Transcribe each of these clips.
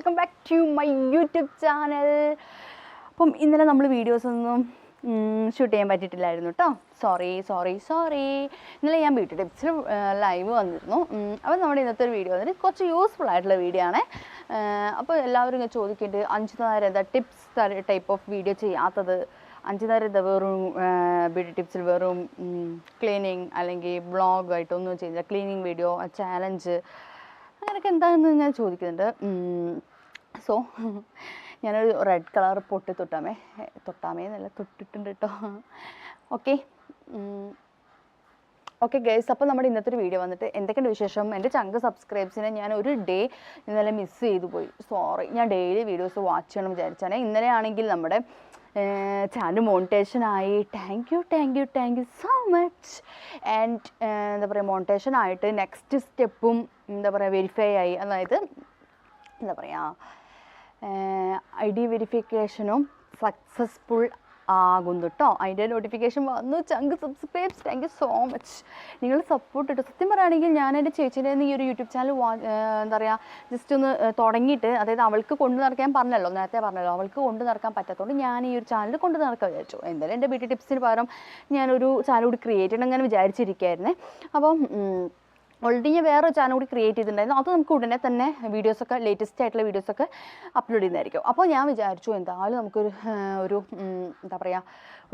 Welcome back to my YouTube channel. അപ്പം ഇന്നലെ നമ്മൾ വീഡിയോസൊന്നും ഷൂട്ട് ചെയ്യാൻ പറ്റിയിട്ടില്ലായിരുന്നു കേട്ടോ സോറി സോറി സോറി ഇന്നലെ ഞാൻ ബ്യൂട്ടി ടിപ്സിൽ ലൈവ് വന്നിരുന്നു. അപ്പം അപ്പോൾ നമ്മുടെ ഇന്നത്തെ ഒരു വീഡിയോ വന്നിട്ട് കുറച്ച് യൂസ്ഫുൾ ആയിട്ടുള്ള വീഡിയോ ആണ്. അപ്പോൾ എല്ലാവരും ഇങ്ങനെ ചോദിക്കേണ്ടത് അഞ്ചു നേരം എന്താ ടിപ്സ് ടൈപ്പ് ഓഫ് വീഡിയോ ചെയ്യാത്തത്? അഞ്ചു നേരം എന്താ വെറും ബ്യൂട്ടി ടിപ്സിൽ വെറും ക്ലീനിങ് അല്ലെങ്കിൽ ബ്ലോഗായിട്ടൊന്നും ചെയ്യില്ല. ക്ലീനിങ് വീഡിയോ ചാലഞ്ച് അങ്ങനെയൊക്കെ എന്താണെന്ന് ഞാൻ ചോദിക്കുന്നുണ്ട്. സോ ഞാനൊരു റെഡ് കളർ പൊട്ടി തൊട്ടാമേ തൊട്ടാമേ എന്നല്ല തൊട്ടിട്ടുണ്ട് കേട്ടോ ഓക്കെ ഓക്കെ ഗൈസ് അപ്പോൾ നമ്മുടെ ഇന്നത്തെ ഒരു വീഡിയോ വന്നിട്ട് എന്തൊക്കെയുണ്ട് വിശേഷം? എന്റെ ചങ്ക് സബ്സ്ക്രൈബ്സിനെ ഞാൻ ഒരു ഡേ ഇന്നലെ മിസ് ചെയ്തു പോയി. സോറി ഞാൻ ഡെയിലി വീഡിയോസ് വാച്ച് ചെയ്യണം വിചാരിച്ചാണ്. ഇന്നലെ ആണെങ്കിൽ നമ്മുടെ ചാനൽ മോണിറ്റേഷൻ ആയി. Thank you thank you thank you so much and എന്താ പറയുക മോണിറ്റേഷൻ ആയിട്ട് നെക്സ്റ്റ് സ്റ്റെപ്പും എന്താ പറയുക വെരിഫൈ ആയി. അതായത് എന്താ പറയുക ഐ ഡി വെരിഫിക്കേഷനും സക്സസ്ഫുൾ ആകുന്നു കേട്ടോ അതിന്റെ നോട്ടിഫിക്കേഷൻ വന്നു. ചങ്ക് subscribe thank you so much നിങ്ങൾ സപ്പോർട്ട് കിട്ടും സത്യം പറയുകയാണെങ്കിൽ ഞാൻ എന്റെ ചേച്ചീന്റെ ഈ ഒരു യൂട്യൂബ് ചാനൽ എന്താ പറയുക ജസ്റ്റ് ഒന്ന് തുടങ്ങിയിട്ട് അതായത് അവൾക്ക് കൊണ്ടു നടക്കാൻ പറഞ്ഞല്ലോ. നേരത്തെ പറഞ്ഞല്ലോ. അവൾക്ക് കൊണ്ടു നടക്കാൻ പറ്റാത്തതുകൊണ്ട് ഞാൻ ഈ ഒരു ചാനൽ കൊണ്ടു നടക്കാൻ വിചാരിച്ചു. എന്തായാലും എന്റെ ബ്യൂട്ടി ടിപ്സിന് പകരം ഞാനൊരു ചാനൽ കൂടി ക്രിയേറ്റ് ചെയ്യണം അങ്ങനെ വിചാരിച്ചിരിക്കുകയായിരുന്നേ. അപ്പം ഓൾറെഡി ഞാൻ വേറെ ചാനൽ കൂടി ക്രിയേറ്റ് ചെയ്തിട്ടുണ്ടായിരുന്നു. അത് നമുക്ക് ഉടനെ തന്നെ വീഡിയോസൊക്കെ ലേറ്റസ്റ്റ് ആയിട്ടുള്ള വീഡിയോസൊക്കെ അപ്ലോഡ് ചെയ്യുന്നതായിരിക്കും. അപ്പോൾ ഞാൻ വിചാരിച്ചു എന്തായാലും നമുക്കൊരു ഒരു എന്താ പറയുക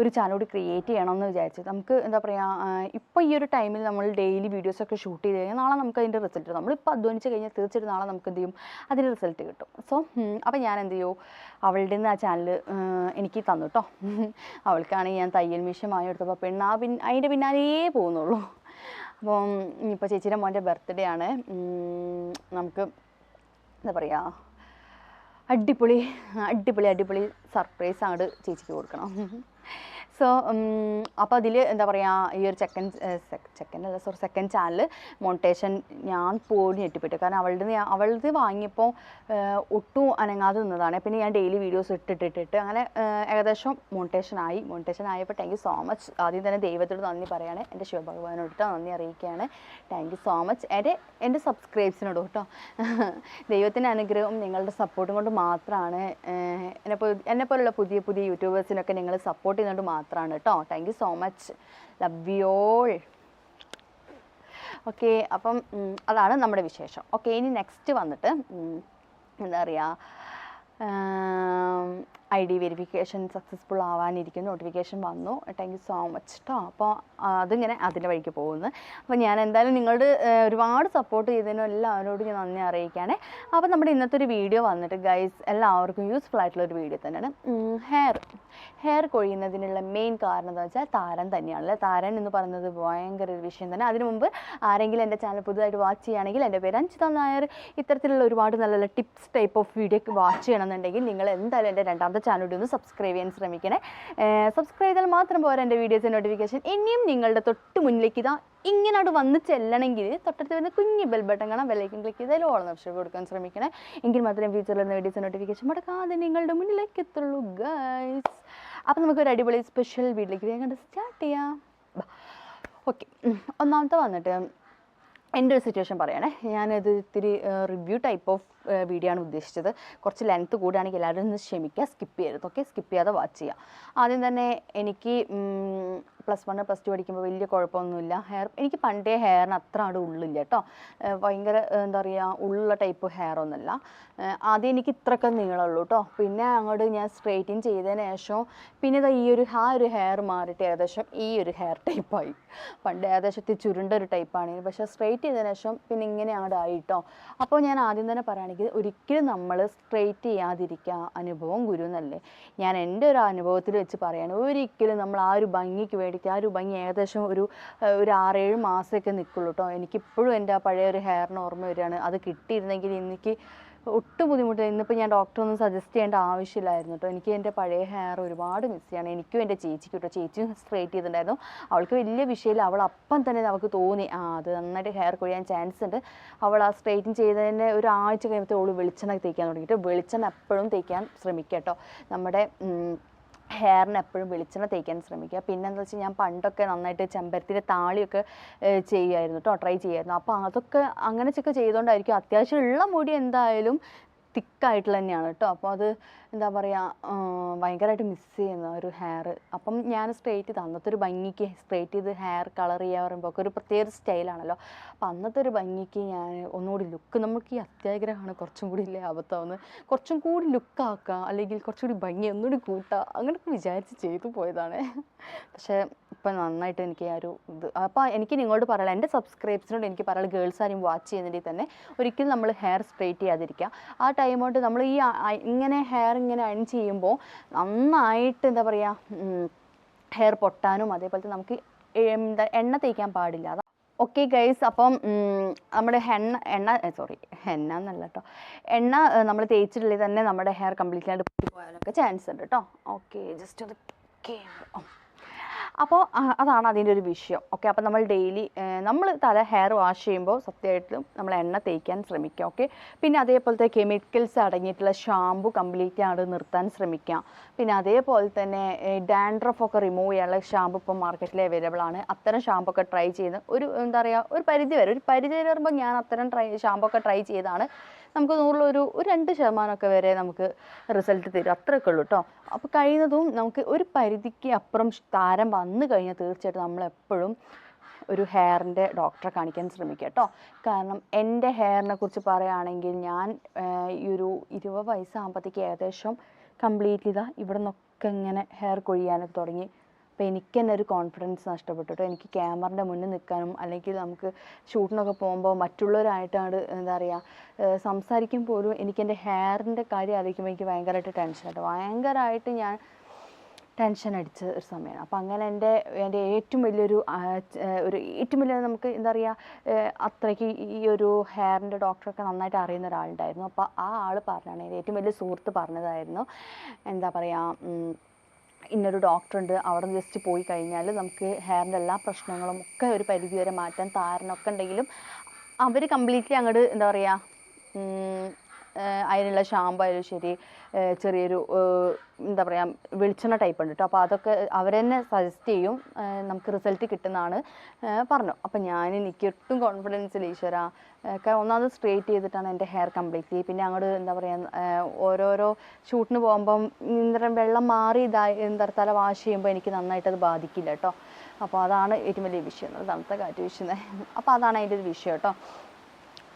ഒരു ചാനൽ കൂടി ക്രിയേറ്റ് ചെയ്യണമെന്ന് വിചാരിച്ചു. നമുക്ക് എന്താ പറയുക ഇപ്പോൾ ഈ ഒരു ടൈമിൽ നമ്മൾ ഡെയിലി വീഡിയോസൊക്കെ ഷൂട്ട് ചെയ്ത് കഴിഞ്ഞാൽ നാളെ നമുക്ക് അതിന്റെ റിസൾട്ട് നമ്മളിപ്പോൾ അധ്വാനിച്ച് കഴിഞ്ഞാൽ തീർച്ചയായിട്ടും നാളെ നമുക്ക് എന്ത് ചെയ്യും? അതിന്റെ റിസൾട്ട് കിട്ടും. സോ അപ്പോൾ ഞാൻ എന്ത് ചെയ്യും? അവളുടെ നിന്ന് ആ ചാനൽ എനിക്ക് തന്നു കേട്ടോ അവൾക്കാണെങ്കിൽ ഞാൻ തയ്യൽ മിഷൻ വാങ്ങി കൊടുത്തപ്പോൾ പെണ്ണാ പിൻ അതിന്റെ പിന്നാലേ പോകുന്നുള്ളൂ. അപ്പം ഇനിയിപ്പോൾ ചേച്ചിയുടെ മോന്റെ ബർത്ത്ഡേ ആണ്. നമുക്ക് എന്താ പറയുക അടിപൊളി അടിപൊളി അടിപൊളി സർപ്രൈസ് അങ്ങോട്ട് ചേച്ചിക്ക് കൊടുക്കണം. സോ അപ്പോൾ അതിൽ എന്താ പറയുക ഈ ഒരു സെക്കൻഡ് സെക്കൻഡ് അല്ല സോറി സെക്കൻഡ് ചാനൽ മോണിറ്റേഷൻ ഞാൻ പോയി ഞെട്ടിപ്പെട്ടു. കാരണം അവളുടെ അവളുടെ വാങ്ങിയപ്പോൾ ഒട്ടും അനങ്ങാതെ നിന്നതാണ്. പിന്നെ ഞാൻ ഡെയിലി വീഡിയോസ് ഇട്ടിട്ടിട്ടിട്ട് അങ്ങനെ ഏകദേശം മോണിറ്റേഷൻ ആയി. മോണിറ്റേഷൻ ആയപ്പോൾ താങ്ക് യു സോ മച്ച് ആദ്യം തന്നെ ദൈവത്തോട് നന്ദി പറയാണ്. എന്റെ ശിവഭഗവാനോട് കേട്ടോ നന്ദി അറിയിക്കുകയാണ്. താങ്ക് യു സോ മച്ച് എന്റെ എന്റെ സബ്സ്ക്രൈബ്സിനോട് കേട്ടോ. ദൈവത്തിന്റെ അനുഗ്രഹവും നിങ്ങളുടെ സപ്പോർട്ടും കൊണ്ട് മാത്രമാണ് എന്നെ എന്നെപ്പോലുള്ള എന്നെ പോലുള്ള പുതിയ പുതിയ യൂട്യൂബേഴ്സിനൊക്കെ നിങ്ങൾ സപ്പോർട്ട് ചെയ്യുന്നതുകൊണ്ട് മാത്രമാണ് കേട്ടോ thank you so much love you all okay അപ്പം അതാണ് നമ്മുടെ വിശേഷം. ഓക്കെ ഇനി നെക്സ്റ്റ് വന്നിട്ട് എന്താ പറയുക ഐ ഡി വെരിഫിക്കേഷൻ സക്സസ്ഫുൾ ആവാനിരിക്കുന്നു നോട്ടിഫിക്കേഷൻ വന്നു. താങ്ക് യു സോ മച്ച് കേട്ടോ അപ്പോൾ അതിങ്ങനെ അതിന്റെ വഴിക്ക് പോകുന്നു. അപ്പോൾ ഞാൻ എന്തായാലും നിങ്ങളുടെ ഒരുപാട് സപ്പോർട്ട് ചെയ്തതിനും എല്ലാവരോടും ഞാൻ നന്ദി അറിയിക്കുകയാണ്. അപ്പോൾ നമ്മുടെ ഇന്നത്തെ ഒരു വീഡിയോ വന്നിട്ട് ഗൈസ് എല്ലാവർക്കും യൂസ്ഫുൾ ആയിട്ടുള്ള ഒരു വീഡിയോ തന്നെയാണ്. ഹെയർ ഹെയർ കൊഴിയുന്നതിനുള്ള മെയിൻ കാരണം എന്താ വെച്ചാൽ താരൻ തന്നെയാണല്ലേ? താരൻ എന്ന് പറയുന്നത് ഭയങ്കര ഒരു വിഷയം തന്നെ. അതിനു മുമ്പ് ആരെങ്കിലും എന്റെ ചാനൽ പുതുതായിട്ട് വാച്ച് ചെയ്യുകയാണെങ്കിൽ എന്റെ പേര് അഞ്ചിത നായർ. ഇത്തരത്തിലുള്ള ഒരുപാട് നല്ല നല്ല tips type of video watch ചെയ്യണമെന്നുണ്ടെങ്കിൽ നിങ്ങൾ എന്തായാലും എന്റെ രണ്ടാമത്തെ ചാനൽ ഒന്ന് സബ്സ്ക്രൈബ് ചെയ്യാൻ ശ്രമിക്കണേ. സബ്സ്ക്രൈബ് ചെയ്താൽ മാത്രം പോരാ എന്റെ വീഡിയോസ് നോട്ടിഫിക്കേഷൻ ഇനിയും നിങ്ങളുടെ തൊട്ട് മുന്നിലേക്ക് ഇതാ ഇങ്ങനെ അവിടെ വന്ന് ചെല്ലണമെങ്കിൽ തൊട്ടടുത്ത് വരുന്ന കുഞ്ഞ് ബെൽ ബട്ടൺ കാണാം ബെല്ലൈക്കൻ ക്ലിക്ക് ചെയ്താൽ ഓളം ഓപ്ഷൻ കൊടുക്കാൻ ശ്രമിക്കണേ. എങ്കിൽ മാത്രമേ ഫ്യൂച്ചറിൽ വരുന്ന വീഡിയോസ് നോട്ടിഫിക്കേഷൻ മുടക്കാതെ നിങ്ങളുടെ മുന്നിലേക്ക് എത്തുള്ളൂ ഗൈസ് അപ്പോൾ നമുക്കൊരു അടിപൊളി സ്പെഷ്യൽ വീട്ടിലേക്ക് വേഗം സ്റ്റാർട്ട് ചെയ്യാം. ഓക്കെ ഒന്നാമത്തെ വന്നിട്ട് എന്റെ ഒരു സിറ്റുവേഷൻ പറയണേ. ഞാനത് ഇത്തിരി റിവ്യൂ ടൈപ്പ് ഓഫ് വീഡിയോ ആണ് ഉദ്ദേശിച്ചത്. കുറച്ച് ലെങ്ത്ത് കൂടുകയാണെങ്കിൽ എല്ലാവരും ഒന്ന് ക്ഷമിക്കുക. സ്കിപ്പ് ചെയ്യരുത്. ഓക്കെ സ്കിപ്പ് ചെയ്യാതെ വാച്ച് ചെയ്യുക. ആദ്യം തന്നെ എനിക്ക് പ്ലസ് വൺ പ്ലസ് ടു പഠിക്കുമ്പോൾ വലിയ കുഴപ്പമൊന്നുമില്ല ഹെയർ എനിക്ക് പണ്ടേ ഹെയറിന് അത്ര അവിടെ ഉള്ളില്ല കേട്ടോ ഭയങ്കര എന്താ പറയുക ഉള്ള ടൈപ്പ് ഹെയർ ഒന്നുമല്ല ആദ്യം എനിക്ക് ഇത്രയൊക്കെ നീളമുള്ളൂ കേട്ടോ പിന്നെ അങ്ങോട്ട് ഞാൻ സ്ട്രെയിറ്റിൻ ചെയ്തതിന് ശേഷം പിന്നെ ഇതാ ഈ ഒരു ആ ഒരു ഹെയർ മാറിയിട്ട് ഏകദേശം ഈ ഒരു ഹെയർ ടൈപ്പായി പണ്ട് ഏകദേശത്തിൽ ചുരുണ്ട ഒരു ടൈപ്പാണ് പക്ഷേ സ്ട്രെയിറ്റ് ചെയ്തതിന് ശേഷം പിന്നെ ഇങ്ങനെ അങ്ങോട്ട് ആയി കേട്ടോ അപ്പോൾ ഞാൻ ആദ്യം തന്നെ പറയുകയാണെങ്കിൽ ഒരിക്കലും നമ്മൾ സ്ട്രെയിറ്റ് ചെയ്യാതിരിക്കുക അനുഭവം ഗുരു എന്നല്ലേ. ഞാൻ എന്റെ ഒരു അനുഭവത്തിൽ വെച്ച് പറയാണ് ഒരിക്കലും നമ്മൾ ആ ഒരു ഭംഗിക്ക് വേണ്ടിയിട്ട് ആ ഒരു ഭംഗി ഏകദേശം ഒരു ഒരു ആറേഴ് മാസമൊക്കെ നിൽക്കുള്ളൂ കേട്ടോ. എനിക്കിപ്പോഴും എന്റെ ആ പഴയ ഒരു ഹെയറിന് ഓർമ്മ വരികയാണ്. അത് കിട്ടിയിരുന്നെങ്കിൽ എനിക്ക് ഒട്ടും ബുദ്ധിമുട്ടില്ല. ഇന്നിപ്പോൾ ഞാൻ ഡോക്ടറൊന്നും സജസ്റ്റ് ചെയ്യേണ്ട ആവശ്യമില്ലായിരുന്നു കേട്ടോ. എനിക്ക് എന്റെ പഴയ ഹെയർ ഒരുപാട് മിസ് ചെയ്യാണ്. എനിക്കും എന്റെ ചേച്ചിക്കും കേട്ടോ. ചേച്ചിയും സ്ട്രേറ്റ് ചെയ്തിട്ടുണ്ടായിരുന്നു. അവൾക്ക് വലിയ വിഷയമില്ല. അവൾ അപ്പം തന്നെ അവൾക്ക് തോന്നി ആ അത് നന്നായിട്ട് ഹെയർ കൊഴിയാൻ ചാൻസ് ഉണ്ട്. അവൾ ആ സ്ട്രേറ്റിൻ ചെയ്തതിന്റെ ഒരു ആഴ്ച കഴിയുമ്പോൾ അവൾ വെളിച്ചെണ്ണ തേക്കാൻ തുടങ്ങിയിട്ട് വെളിച്ചെണ്ണ എപ്പോഴും തേക്കാൻ ശ്രമിക്കുക കേട്ടോ. നമ്മുടെ ഹെയറിന് എപ്പോഴും വെളിച്ചെണ്ണ തേക്കാൻ ശ്രമിക്കുക. പിന്നെന്താ വെച്ചാൽ ഞാൻ പണ്ടൊക്കെ നന്നായിട്ട് ചെമ്പരത്തിന്റെ താളിയൊക്കെ ചെയ്യുമായിരുന്നു കേട്ടോ ട്രൈ ചെയ്യുമായിരുന്നു അപ്പോൾ അതൊക്കെ അങ്ങനെ ചെക്ക് ചെയ്തുകൊണ്ടായിരിക്കും അത്യാവശ്യം ഉള്ള മുടി എന്തായാലും തിക്കായിട്ടുള്ള തന്നെയാണ് കേട്ടോ. അപ്പോൾ അത് എന്താ പറയുക ഭയങ്കരമായിട്ട് മിസ് ചെയ്യുന്ന ഒരു ഹെയർ അപ്പം ഞാൻ സ്ട്രേറ്റ് ചെയ്ത് അന്നത്തെ ഒരു ഭംഗിക്ക് സ്ട്രേറ്റ് ചെയ്ത് ഹെയർ കളർ ചെയ്യുക പറയുമ്പോൾ ഒക്കെ ഒരു പ്രത്യേക സ്റ്റൈലാണല്ലോ അപ്പോൾ അന്നത്തെ ഒരു ഭംഗിക്ക് ഞാൻ ഒന്നുകൂടി ലുക്ക് നമുക്ക് ഈ അത്യാഗ്രഹമാണ് കുറച്ചും കൂടി ഇല്ലേ അബദ്ധമെന്ന് കുറച്ചും കൂടി ലുക്കാക്കുക അല്ലെങ്കിൽ കുറച്ചുകൂടി ഭംഗി ഒന്നുകൂടി കൂട്ടുക അങ്ങനെയൊക്കെ വിചാരിച്ച് ചെയ്തു പോയതാണ്. പക്ഷേ ഇപ്പം നന്നായിട്ട് എനിക്ക് ആ ഒരു ഇത് അപ്പോൾ എനിക്ക് നിങ്ങളോട് പറയാം എന്റെ സബ്സ്ക്രൈബ്സിനോട് എനിക്ക് പറയാം ഗേൾസ് ആരും വാച്ച് ചെയ്യുന്നുണ്ടെങ്കിൽ തന്നെ ഒരിക്കലും നമ്മൾ ഹെയർ സ്ട്രേറ്റ് ചെയ്യാതിരിക്കുക. ആ കൊണ്ട് നമ്മൾ ഈ ഇങ്ങനെ ഹെയർ ഇങ്ങനെ അൺ ചെയ്യുമ്പോൾ നന്നായിട്ട് എന്താ പറയുക ഹെയർ പൊട്ടാനും അതേപോലെ നമുക്ക് എന്താ എണ്ണ തേക്കാൻ പാടില്ല. ഓക്കെ ഗൈസ് അപ്പം നമ്മുടെ എണ്ണ എണ്ണ സോറി എണ്ണ എന്നല്ല കേട്ടോ. എണ്ണ നമ്മൾ തേച്ചിട്ടുള്ളിൽ തന്നെ നമ്മുടെ ഹെയർ കംപ്ലീറ്റ്ലി ആയിട്ട് പോകാനൊക്കെ ചാൻസ് ഉണ്ട് കേട്ടോ. ഓക്കെ ജസ്റ്റ് ഒന്ന് കേട്ടോ അപ്പോൾ അതാണ് അതിന്റെ ഒരു വിഷയം. ഓക്കെ അപ്പോൾ നമ്മൾ ഡെയിലി നമ്മൾ തല ഹെയർ വാഷ് ചെയ്യുമ്പോൾ സത്യമായിട്ടും നമ്മൾ എണ്ണ തേക്കാൻ ശ്രമിക്കുക ഓക്കെ? പിന്നെ അതേപോലത്തെ കെമിക്കൽസ് അടങ്ങിയിട്ടുള്ള ഷാമ്പു കംപ്ലീറ്റ് ആയിട്ട് നിർത്താൻ ശ്രമിക്കുക പിന്നെ അതേപോലെ തന്നെ ഡാൻഡ്രഫ് ഒക്കെ റിമൂവ് ചെയ്യാനുള്ള ഷാമ്പു ഇപ്പോൾ മാർക്കറ്റിൽ അവൈലബിൾ ആണ്. അത്തരം ഷാമ്പു ഒക്കെ ട്രൈ ചെയ്യുന്ന ഒരു എന്താ പറയുക ഒരു പരിധി വരെ ഒരു പരിധി വരെ വരുമ്പോൾ ഞാൻ അത്തരം ട്രൈ ഷാമ്പു ഒക്കെ ട്രൈ ചെയ്താണ്. നമുക്ക് നൂറിലൊരു ഒരു രണ്ട് ശതമാനമൊക്കെ വരെ നമുക്ക് റിസൾട്ട് തരും. അത്രയൊക്കെ ഉള്ളൂ കേട്ടോ അപ്പോൾ കഴിയുന്നതും നമുക്ക് ഒരു പരിധിക്ക് അപ്പുറം താരം വന്നു കഴിഞ്ഞാൽ തീർച്ചയായിട്ടും നമ്മളെപ്പോഴും ഒരു ഹെയറിന്റെ ഡോക്ടറെ കാണിക്കാൻ ശ്രമിക്കുക കേട്ടോ കാരണം എന്റെ ഹെയറിനെ കുറിച്ച് പറയുകയാണെങ്കിൽ ഞാൻ ഈ ഒരു ഇരുപത് വയസ്സാകുമ്പോഴത്തേക്ക് ഏകദേശം കംപ്ലീറ്റ്ലി ഇതാ ഇവിടെ നിന്നൊക്കെ ഇങ്ങനെ ഹെയർ കൊഴിയാനൊക്കെ തുടങ്ങി. അപ്പോൾ എനിക്ക് തന്നെ ഒരു കോൺഫിഡൻസ് നഷ്ടപ്പെട്ടു കേട്ടോ എനിക്ക് ക്യാമറേന്റെ മുന്നിൽ നിൽക്കാനും അല്ലെങ്കിൽ നമുക്ക് ഷൂട്ടിനൊക്കെ പോകുമ്പോൾ മറ്റുള്ളവരായിട്ടാണ് എന്താ പറയുക സംസാരിക്കും പോലും എനിക്ക് എന്റെ ഹെയറിന്റെ കാര്യം ആലോചിക്കുമ്പോൾ എനിക്ക് ഭയങ്കരമായിട്ട് ടെൻഷൻ കേട്ടോ ഭയങ്കരമായിട്ട് ഞാൻ ടെൻഷൻ അടിച്ച ഒരു സമയമാണ് അപ്പോൾ അങ്ങനെ എന്റെ എന്റെ ഏറ്റവും വലിയൊരു ഒരു ഏറ്റവും വലിയ നമുക്ക് എന്താ പറയുക അത്രയ്ക്ക് ഈ ഒരു ഹെയറിന്റെ ഡോക്ടറൊക്കെ നന്നായിട്ട് അറിയുന്ന ഒരാളുണ്ടായിരുന്നു. അപ്പോൾ ആ ആൾ പറഞ്ഞാണ് എന്റെ ഏറ്റവും വലിയ സുഹൃത്ത് പറഞ്ഞതായിരുന്നു. എന്താ പറയുക ഇന്നൊരു ഡോക്ടറുണ്ട് അവിടെ ജസ്റ്റ് പോയി കഴിഞ്ഞാൽ നമുക്ക് ഹെയറിന്റെ എല്ലാ പ്രശ്നങ്ങളും ഒക്കെ ഒരു പരിധി വരെ മാറ്റാൻ താരനൊക്കെ ഉണ്ടെങ്കിലും അവർ കംപ്ലീറ്റ്ലി അങ്ങോട്ട് എന്താ പറയുക അതിനുള്ള ഷാമ്പു ആയാലും ശരി ചെറിയൊരു എന്താ പറയുക വെളിച്ചെണ്ണ ടൈപ്പ് ഉണ്ട് കേട്ടോ അപ്പോൾ അതൊക്കെ അവർ തന്നെ സജസ്റ്റ് ചെയ്യും നമുക്ക് റിസൾട്ട് കിട്ടുന്നതാണ് പറഞ്ഞു. അപ്പോൾ ഞാൻ എനിക്ക് ഒട്ടും കോൺഫിഡൻസ് ഇല്ല ഈശ്വര. ഒന്നാമത് സ്ട്രേറ്റ് ചെയ്തിട്ടാണ് എന്റെ ഹെയർ കംപ്ലീറ്റ്ലി പിന്നെ അങ്ങോട്ട് എന്താ പറയുക ഓരോരോ ഷൂട്ടിന് പോകുമ്പം പറയുക വെള്ളം മാറി ഇതായി എന്താ തല വാഷ് ചെയ്യുമ്പോൾ എനിക്ക് നന്നായിട്ട് അത് ബാധിക്കില്ല കേട്ടോ അപ്പോൾ അതാണ് ഏറ്റവും വലിയ വിഷയം. തണുത്ത കാറ്റ് വീശുന്നത് അപ്പോൾ അതാണ് അതിന്റെ ഒരു വിഷയം കേട്ടോ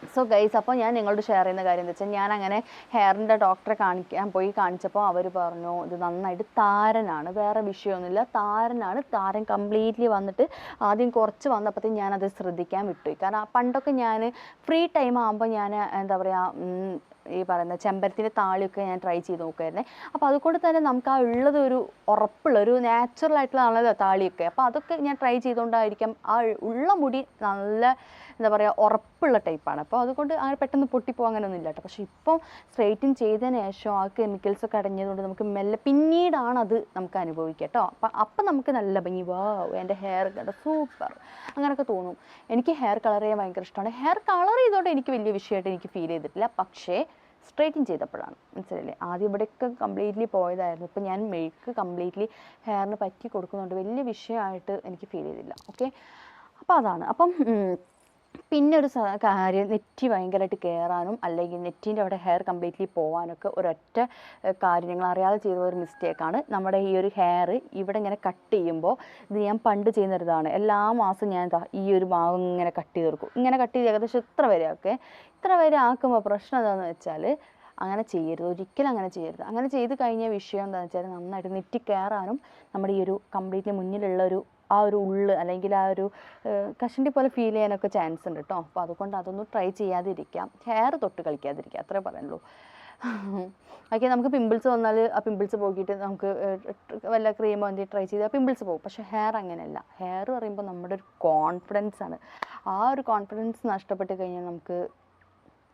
സോ ഗൈസ് അപ്പോൾ ഞാൻ നിങ്ങളോട് ഷെയർ ചെയ്യുന്ന കാര്യം എന്താ വെച്ചാൽ ഞാൻ അങ്ങനെ ഹെയറിന്റെ ഡോക്ടറെ കാണിക്കാൻ പോയി കാണിച്ചപ്പോൾ അവർ പറഞ്ഞു ഇത് നന്നായിട്ട് താരനാണ് വേറെ വിഷയമൊന്നുമില്ല താരനാണ് താരൻ കംപ്ലീറ്റ്ലി വന്നിട്ട് ആദ്യം കുറച്ച് വന്നപ്പോഴത്തേക്കും ഞാനത് ശ്രദ്ധിക്കാൻ വിട്ടു കാരണം പണ്ടൊക്കെ ഞാൻ ഫ്രീ ടൈം ആകുമ്പോൾ ഞാൻ എന്താ പറയുക ഈ പറയുന്ന ചെമ്പരത്തിന്റെ താളിയൊക്കെ ഞാൻ ട്രൈ ചെയ്ത് നോക്കുമായിരുന്നേ അപ്പോൾ അതുകൊണ്ട് തന്നെ നമുക്ക് ആ ഉള്ളത് ഒരു ഉറപ്പുള്ള ഒരു നാച്ചുറൽ ആയിട്ടുള്ളതാണല്ലോ താളിയൊക്കെ. അപ്പോൾ അതൊക്കെ ഞാൻ ട്രൈ ചെയ്തുകൊണ്ടായിരിക്കാം ആ ഉള്ള മുടി നല്ല എന്താ പറയുക ഉറപ്പുള്ള ടൈപ്പാണ് അപ്പോൾ അതുകൊണ്ട് അങ്ങനെ പെട്ടെന്ന് പൊട്ടിപ്പോ അങ്ങനെയൊന്നും ഇല്ല കേട്ടോ. പക്ഷേ ഇപ്പം സ്ട്രേറ്റിൻ ചെയ്തതിന് ശേഷം ആ കെമിക്കൽസ് ഒക്കെ അടഞ്ഞതുകൊണ്ട് നമുക്ക് മെല്ലെ പിന്നീടാണ് അത് നമുക്ക് അനുഭവിക്കുക കേട്ടോ. അപ്പം അപ്പം നമുക്ക് നല്ല ഭംഗി. വാ എന്റെ ഹെയർ കേട്ടോ സൂപ്പർ അങ്ങനെയൊക്കെ തോന്നും. എനിക്ക് ഹെയർ കളർ ചെയ്യാൻ ഭയങ്കര ഇഷ്ടമാണ്. ഹെയർ കളർ ചെയ്തോണ്ട് എനിക്ക് വലിയ വിഷയമായിട്ട് എനിക്ക് ഫീൽ ചെയ്തിട്ടില്ല. പക്ഷേ സ്ട്രൈറ്റിൻ ചെയ്തപ്പോഴാണ്. മനസ്സിലായില്ലേ? ആദ്യം ഇവിടെയൊക്കെ കംപ്ലീറ്റ്ലി പോയതായിരുന്നു. ഇപ്പം ഞാൻ മെഴുക്ക് കംപ്ലീറ്റ്ലി ഹെയറിന് പറ്റി കൊടുക്കുന്നുണ്ട്. വലിയ വിഷയമായിട്ട് എനിക്ക് ഫീൽ ചെയ്തില്ല. ഓക്കെ അപ്പോൾ അതാണ്. അപ്പം പിന്നെ ഒരു കാര്യം നെറ്റി ഭയങ്കരമായിട്ട് കയറാനും അല്ലെങ്കിൽ നെറ്റിന്റെ അവിടെ ഹെയർ കംപ്ലീറ്റ്ലി പോകാനൊക്കെ ഒരൊറ്റ കാര്യം ഞങ്ങൾ അറിയാതെ ചെയ്ത ഒരു മിസ്റ്റേക്കാണ് നമ്മുടെ ഈ ഒരു ഹെയർ ഇവിടെ ഇങ്ങനെ കട്ട് ചെയ്യുമ്പോൾ ഇത് ഞാൻ പണ്ട് ചെയ്യുന്നൊരിതാണ് എല്ലാ മാസവും ഞാൻ ഈ ഒരു ഭാഗം ഇങ്ങനെ കട്ട് ചെയ്ത് കൊടുക്കും. ഇങ്ങനെ കട്ട് ചെയ്ത് ഏകദേശം ഇത്ര വരെ ഒക്കെ ഇത്ര വരെ ആക്കുമ്പോൾ പ്രശ്നം എന്താണെന്ന് വെച്ചാൽ അങ്ങനെ ചെയ്യരുത്. ഒരിക്കലും അങ്ങനെ ചെയ്യരുത്. അങ്ങനെ ചെയ്ത് കഴിഞ്ഞ വിഷയം എന്താണെന്ന് വെച്ചാൽ നന്നായിട്ട് നെറ്റി കയറാനും നമ്മുടെ ഈ ഒരു കംപ്ലീറ്റ്ലി മുന്നിലുള്ള ഒരു ആ ഒരു ഉള്ള് അല്ലെങ്കിൽ ആ ഒരു കഷണ്ടി പോലെ ഫീൽ ചെയ്യാനൊക്കെ ചാൻസ് ഉണ്ട് കേട്ടോ അപ്പോൾ അതുകൊണ്ട് അതൊന്നും ട്രൈ ചെയ്യാതിരിക്കാം. ഹെയർ തൊട്ട് കളിക്കാതിരിക്കുക അത്രേ പറയുള്ളൂ ഓക്കെ നമുക്ക് പിമ്പിൾസ് വന്നാൽ ആ പിമ്പിൾസ് പോക്കിയിട്ട് നമുക്ക് വല്ല ക്രീമോ എന്തെങ്കിലും ട്രൈ ചെയ്താൽ പിമ്പിൾസ് പോകും പക്ഷേ ഹെയർ അങ്ങനെയല്ല. ഹെയർ പറയുമ്പോൾ നമ്മുടെ ഒരു കോൺഫിഡൻസ് ആണ്. ആ ഒരു കോൺഫിഡൻസ് നഷ്ടപ്പെട്ട് കഴിഞ്ഞാൽ നമുക്ക്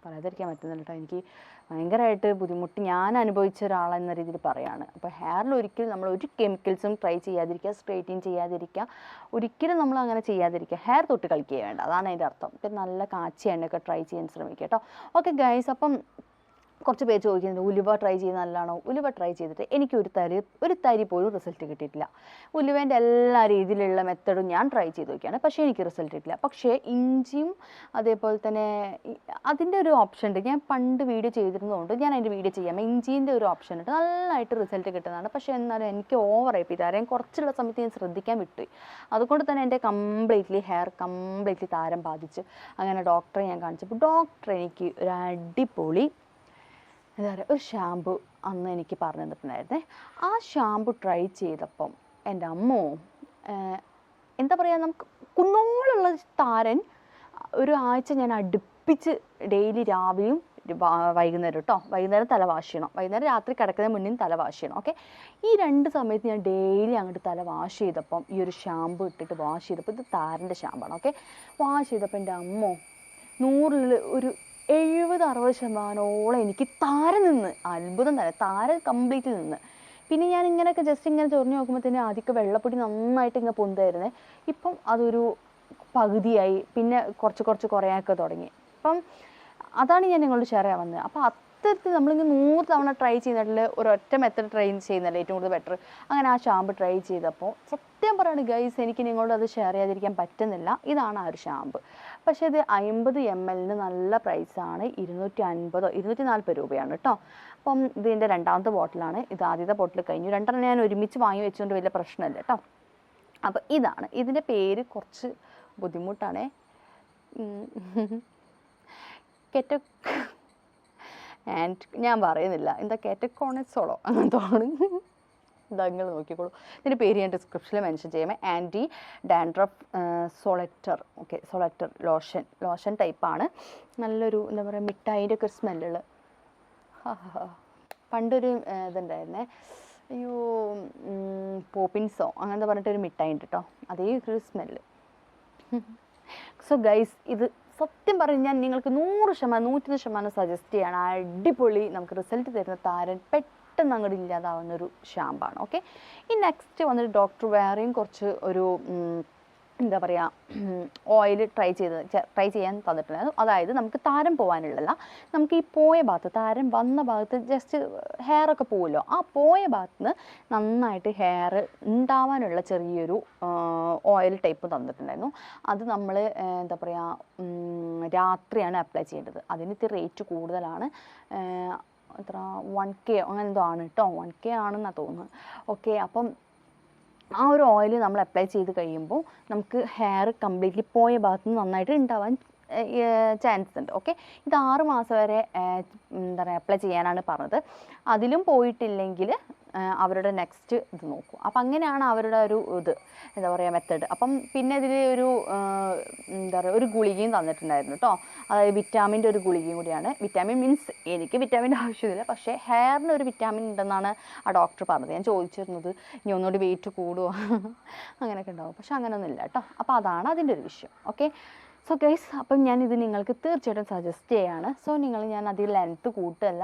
പറയാതിരിക്കാൻ പറ്റുന്നില്ല കേട്ടോ എനിക്ക് ഭയങ്കരമായിട്ട് ബുദ്ധിമുട്ട് ഞാൻ അനുഭവിച്ച ഒരാളെന്ന രീതിയിൽ പറയുകയാണ് അപ്പോൾ ഹെയറിൽ ഒരിക്കലും നമ്മൾ ഒരു കെമിക്കൽസും ട്രൈ ചെയ്യാതിരിക്കുക സ്ട്രൈറ്റിങ് ചെയ്യാതിരിക്കുക ഒരിക്കലും നമ്മൾ അങ്ങനെ ചെയ്യാതിരിക്കുക. ഹെയർ തൊട്ട് കളിക്കുക വേണ്ട. അതാണ് അതിന്റെ അർത്ഥം. പിന്നെ നല്ല കാച്ചി എണ്ണയൊക്കെ ട്രൈ ചെയ്യാൻ ശ്രമിക്കുക കേട്ടോ. ഓക്കെ ഗൈസ് അപ്പം കുറച്ച് പേര് ചോദിക്കുന്നത് ഉലുവ ട്രൈ ചെയ്യുന്ന നല്ലതാണോ? ഉലുവ ട്രൈ ചെയ്തിട്ട് എനിക്ക് ഒരു തരി ഒരു തരി പോലും റിസൾട്ട് കിട്ടിയിട്ടില്ല. ഉലുവേന്റെ എല്ലാ രീതിയിലുള്ള മെത്തഡും ഞാൻ ട്രൈ ചെയ്ത് നോക്കിയാണ്. പക്ഷേ എനിക്ക് റിസൾട്ട് കിട്ടില്ല പക്ഷേ ഇഞ്ചിയും അതേപോലെ തന്നെ അതിന്റെ ഒരു ഓപ്ഷൻ ഉണ്ട്. ഞാൻ പണ്ട് വീഡിയോ ചെയ്തിരുന്നതുകൊണ്ട് ഞാൻ അതിന്റെ വീഡിയോ ചെയ്യാം. ഇഞ്ചീന്റെ ഒരു ഓപ്ഷൻ ഉണ്ട്. നല്ലതായിട്ട് റിസൾട്ട് കിട്ടുന്നതാണ്. പക്ഷേ എന്നാലും എനിക്ക് ഓവറായി പോയി. താരം കുറച്ചുള്ള സമയത്ത് ഞാൻ ശ്രദ്ധിക്കാൻ വിട്ടുപോയി അതുകൊണ്ട് തന്നെ എന്റെ കംപ്ലീറ്റ്ലി ഹെയർ കംപ്ലീറ്റ്ലി താരം ബാധിച്ച് അങ്ങനെ ഡോക്ടറെ ഞാൻ കാണിച്ചപ്പോൾ ഡോക്ടർ എനിക്ക് ഒരു അടിപൊളി എന്താ പറയുക ഒരു ഷാമ്പു അന്ന് എനിക്ക് പറഞ്ഞു തന്നിട്ടുണ്ടായിരുന്നേ. ആ ഷാമ്പു ട്രൈ ചെയ്തപ്പം എന്റെ അമ്മോ എന്താ പറയുക നമുക്ക് കുന്നോളുള്ള താരൻ ഒരു ആഴ്ച ഞാൻ അടുപ്പിച്ച് ഡെയിലി രാവിലെയും വൈകുന്നേരം കേട്ടോ വൈകുന്നേരം തല വാഷ് ചെയ്യണം വൈകുന്നേരം രാത്രി കിടക്കുന്നതിന് മുന്നേ തല വാഷ് ചെയ്യണം ഓക്കെ? ഈ രണ്ട് സമയത്ത് ഞാൻ ഡെയിലി അങ്ങോട്ട് തല വാഷ് ചെയ്തപ്പം ഈ ഒരു ഷാമ്പു ഇട്ടിട്ട് വാഷ് ചെയ്തപ്പോൾ ഇത് താരന്റെ ഷാമ്പാണ് ഓക്കെ? വാഷ് ചെയ്തപ്പോൾ എന്റെ അമ്മോ നൂറിൽ ഒരു എഴുപത് അറുപത് ശതമാനമോളം എനിക്ക് താരം നിന്ന് അത്ഭുതം തന്നെ താരം കംപ്ലീറ്റ് നിന്ന്. പിന്നെ ഞാൻ ഇങ്ങനെയൊക്കെ ജസ്റ്റ് ഇങ്ങനെ ചൊറിഞ്ഞ് തന്നെ ആദ്യമൊക്കെ വെള്ളപ്പൊടി നന്നായിട്ട് ഇങ്ങനെ പൊന്തായിരുന്നേ ഇപ്പം അതൊരു പകുതിയായി പിന്നെ കുറച്ച് കുറച്ച് കുറയാനൊക്കെ തുടങ്ങി. അപ്പം അതാണ് ഞാൻ നിങ്ങളോട് ഷെയർ ചെയ്യാൻ വന്നത്. അപ്പോൾ അത്തരത്തിൽ നമ്മളിങ്ങനെ നൂറ് തവണ ട്രൈ ചെയ്യുന്നതിൽ ഒരൊറ്റ മെത്തഡ് ട്രൈ ചെയ്യുന്നതല്ലേ ഏറ്റവും കൂടുതൽ ബെറ്റർ അങ്ങനെ ആ ഷാമ്പു ട്രൈ ചെയ്തപ്പോൾ സത്യം പറയുന്നത് ഗൈസ് എനിക്ക് നിങ്ങളോട് അത് ഷെയർ ചെയ്യാതിരിക്കാൻ പറ്റുന്നില്ല. ഇതാണ് ആ ഒരു ഷാമ്പു പക്ഷേ ഇത് അമ്പത് എം എല്ലിന് നല്ല പ്രൈസാണ് ഇരുന്നൂറ്റി അൻപതോ ഇരുന്നൂറ്റി നാൽപ്പത് രൂപയാണ് കേട്ടോ അപ്പം ഇതിന്റെ രണ്ടാമത്തെ ബോട്ടിലാണ് ഇത് ആദ്യത്തെ ബോട്ടിൽ കഴിഞ്ഞു. രണ്ടെണ്ണം ഞാൻ ഒരുമിച്ച് വാങ്ങി വെച്ചുകൊണ്ട് വലിയ പ്രശ്നമില്ല കേട്ടോ അപ്പോൾ ഇതാണ്. ഇതിന്റെ പേര് കുറച്ച് ബുദ്ധിമുട്ടാണേ. കെറ്റ ആൻഡ് ഞാൻ പറയുന്നില്ല. എന്താ കാറ്റക്കോണസോളോ അങ്ങനത്തോണ് ഇതങ്ങൾ നോക്കിക്കോളൂ. ഇതിന്റെ പേര് ഞാൻ ഡിസ്ക്രിപ്ഷനിൽ മെൻഷൻ ചെയ്യാമേ. ആന്റി ഡാൻഡ്രഫ് സോളറ്റർ ഓക്കെ സോളറ്റർ ലോഷൻ ലോഷൻ ടൈപ്പാണ് നല്ലൊരു എന്താ പറയുക മിഠായിന്റെ ഒക്കെ സ്മെല്ലുള്ള പണ്ടൊരു ഇതുണ്ടായിരുന്നേ. അയ്യോ പോപ്പിൻസോ. അങ്ങനത്തെ പറഞ്ഞിട്ടൊരു മിഠായി ഉണ്ട് കേട്ടോ അതേ ഒരു സ്മെല്ല് സോ ഗൈസ് ഇത് സത്യം പറഞ്ഞ് ഞാൻ നിങ്ങൾക്ക് നൂറ് ശതമാനം നൂറ്റൊന്ന് ശതമാനം സജസ്റ്റ് ചെയ്യണം. അടിപൊളി നമുക്ക് റിസൾട്ട് തരുന്ന താരൻ പെട്ടെന്ന് അങ്ങോട്ട് ഇല്ലാതാവുന്ന ഒരു ഷാമ്പാണ് ഓക്കെ ഈ നെക്സ്റ്റ് വന്നിട്ട് ഡോക്ടർ വേറെയും കുറച്ച് ഒരു എന്താ പറയുക ഓയിൽ ട്രൈ ചെയ്ത് ട്രൈ ചെയ്യാൻ തന്നിട്ടുണ്ടായിരുന്നു അതായത് നമുക്ക് താരം പോകാനുള്ളതല്ല നമുക്ക് ഈ പോയ ഭാഗത്ത് താരം വന്ന ഭാഗത്ത് ജസ്റ്റ് ഹെയർ ഒക്കെ പോകുമല്ലോ ആ പോയ ഭാഗത്ത് നിന്ന് നന്നായിട്ട് ഹെയർ ഉണ്ടാവാനുള്ള ചെറിയൊരു ഓയിൽ ടൈപ്പ് തന്നിട്ടുണ്ടായിരുന്നു. അത് നമ്മൾ എന്താ പറയുക രാത്രിയാണ് അപ്ലൈ ചെയ്യേണ്ടത്. അതിന് ഇത്തിരി റേറ്റ് കൂടുതലാണ്. എത്ര വൺ കെ അങ്ങനെ എന്തോ ആണ് കേട്ടോ വൺ കെ ആണെന്നാണ് തോന്നുന്നത് ഓക്കെ അപ്പം ആ ഒരു ഓയിൽ നമ്മൾ അപ്ലൈ ചെയ്ത് കഴിയുമ്പോൾ നമുക്ക് ഹെയർ കംപ്ലീറ്റ്ലി പോയ ഭാഗത്ത് നിന്ന് നന്നായിട്ട് ഉണ്ടാവാൻ ചാൻസ് ഉണ്ട്. ഓക്കെ ഇത് ആറ് മാസം വരെ എന്താ പറയുക അപ്ലൈ ചെയ്യാനാണ് പറഞ്ഞത്. അതിലും പോയിട്ടില്ലെങ്കിൽ അവരുടെ നെക്സ്റ്റ് ഇത് നോക്കും. അപ്പം അങ്ങനെയാണ് അവരുടെ ഒരു ഇത് എന്താ പറയുക മെത്തേഡ് അപ്പം പിന്നെ ഇതിൽ ഒരു എന്താ പറയുക ഒരു ഗുളികയും തന്നിട്ടുണ്ടായിരുന്നു കേട്ടോ അതായത് വിറ്റാമിന്റെ ഒരു ഗുളികയും കൂടിയാണ്. വിറ്റാമിൻ മീൻസ് എനിക്ക് വിറ്റാമിന്റെ ആവശ്യമില്ല പക്ഷേ ഹെയറിന് ഒരു വിറ്റാമിൻ ഉണ്ടെന്നാണ് ആ ഡോക്ടർ പറഞ്ഞത്. ഞാൻ ചോദിച്ചിരുന്നത് ഇനി ഒന്നുകൂടി വെയിറ്റ് കൂടുമോ അങ്ങനെയൊക്കെ ഉണ്ടാവും. പക്ഷെ അങ്ങനെയൊന്നും ഇല്ല കേട്ടോ അപ്പോൾ അതാണ് അതിന്റെ ഒരു വിഷയം. ഓക്കെ സോ ഗൈസ് അപ്പം ഇത് നിങ്ങൾക്ക് തീർച്ചയായിട്ടും സജസ്റ്റ് ചെയ്യാണ്. സോ നിങ്ങൾ ഞാൻ അതിൽ ലെങ്ത്ത് കൂട്ടല്ല.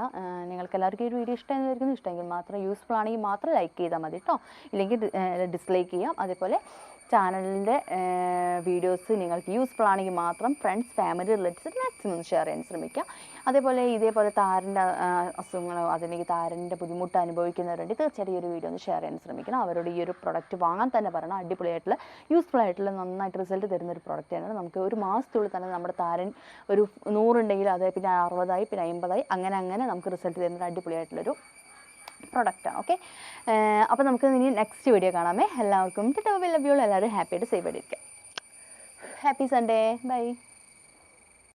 നിങ്ങൾക്ക് എല്ലാവർക്കും ഈ ഒരു വീഡിയോ ഇഷ്ടമായിരിക്കുന്നു. ഇഷ്ടമെങ്കിൽ മാത്രം യൂസ്ഫുൾ ആണെങ്കിൽ മാത്രം ലൈക്ക് ചെയ്താൽ മതി കേട്ടോ ഇല്ലെങ്കിൽ ഡിസ്ലൈക്ക് ചെയ്യാം. അതേപോലെ ചാനലിന്റെ വീഡിയോസ് നിങ്ങൾക്ക് യൂസ്ഫുൾ ആണെങ്കിൽ മാത്രം friends family relatives maximum share ചെയ്യാൻ ശ്രമിക്കുക അതേപോലെ ഇതേപോലെ താരന്റെ അസുഖങ്ങളോ അതല്ലെങ്കിൽ താരന്റെ ബുദ്ധിമുട്ട് അനുഭവിക്കുന്നവരുണ്ട് തീർച്ചയായിട്ടും ഈ ഒരു വീഡിയോ ഒന്ന് ഷെയർ ചെയ്യാൻ ശ്രമിക്കണം. അവരോട് ഈ ഒരു പ്രൊഡക്റ്റ് വാങ്ങാൻ തന്നെ പറയണം. അടിപൊളിയായിട്ടുള്ള യൂസ്ഫുൾ ആയിട്ടുള്ള നന്നായിട്ട് റിസൾട്ട് തരുന്ന ഒരു പ്രൊഡക്റ്റാണ് നമുക്ക് ഒരു മാസത്തിനുള്ളിൽ തന്നെ നമ്മുടെ താരൻ ഒരു നൂറുണ്ടെങ്കിൽ അത് പിന്നെ അറുപതായി പിന്നെ അമ്പതായി അങ്ങനെ അങ്ങനെ നമുക്ക് റിസൾട്ട് തരുന്ന അടിപൊളിയായിട്ടുള്ളൊരു പ്രൊഡക്റ്റാണ് ഓക്കെ അപ്പോൾ നമുക്ക് ഇനി നെക്സ്റ്റ് വീഡിയോ കാണാമേ. എല്ലാവർക്കും ലവ് യു എല്ലാവരും ഹാപ്പി ആയിട്ട് സേവ് ആയിട്ടിരിക്കാം ഹാപ്പി സൺഡേ ബൈ